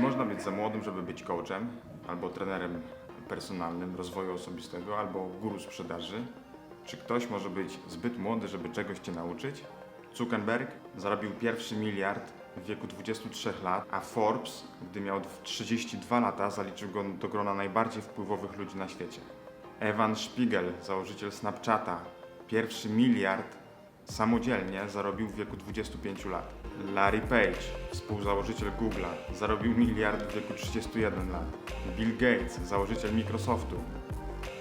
można być za młodym, żeby być coachem, albo trenerem personalnym rozwoju osobistego, albo guru sprzedaży? Czy ktoś może być zbyt młody, żeby czegoś Cię nauczyć? Zuckerberg zarobił pierwszy miliard w wieku 23 lat, a Forbes, gdy miał 32 lata, zaliczył go do grona najbardziej wpływowych ludzi na świecie. Evan Spiegel, założyciel Snapchata, pierwszy miliard samodzielnie zarobił w wieku 25 lat. Larry Page, współzałożyciel Google'a, zarobił miliard w wieku 31 lat. Bill Gates, założyciel Microsoftu,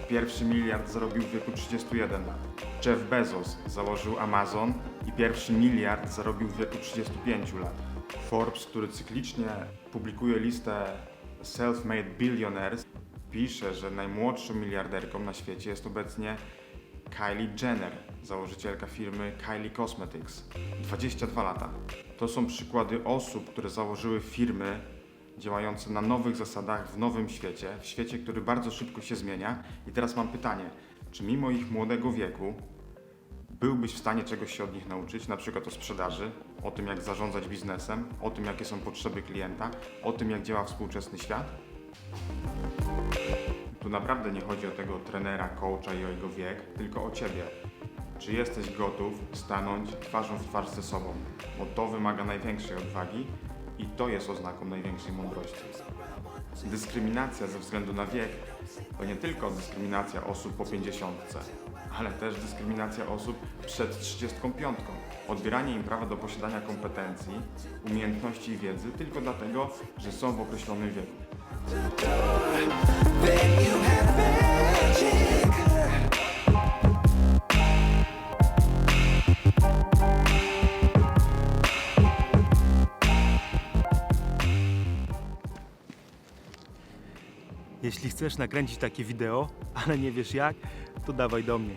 pierwszy miliard zarobił w wieku 31 lat. Jeff Bezos założył Amazon i pierwszy miliard zarobił w wieku 35 lat. Forbes, który cyklicznie publikuje listę self-made billionaires, pisze, że najmłodszą miliarderką na świecie jest obecnie Kylie Jenner, założycielka firmy Kylie Cosmetics. 22 lata. To są przykłady osób, które założyły firmy działające na nowych zasadach w nowym świecie, w świecie, który bardzo szybko się zmienia. I teraz mam pytanie, czy mimo ich młodego wieku byłbyś w stanie czegoś się od nich nauczyć, na przykład o sprzedaży, o tym jak zarządzać biznesem, o tym jakie są potrzeby klienta, o tym jak działa współczesny świat? Tu naprawdę nie chodzi o tego trenera, coacha i o jego wiek, tylko o ciebie. Czy jesteś gotów stanąć twarzą w twarz ze sobą? Bo to wymaga największej odwagi i to jest oznaką największej mądrości. Dyskryminacja ze względu na wiek to nie tylko dyskryminacja osób po 50, ale też dyskryminacja osób przed 35. Odbieranie im prawa do posiadania kompetencji, umiejętności i wiedzy tylko dlatego, że są w określonym wieku. Jeśli chcesz nakręcić takie wideo, ale nie wiesz jak, to dawaj do mnie.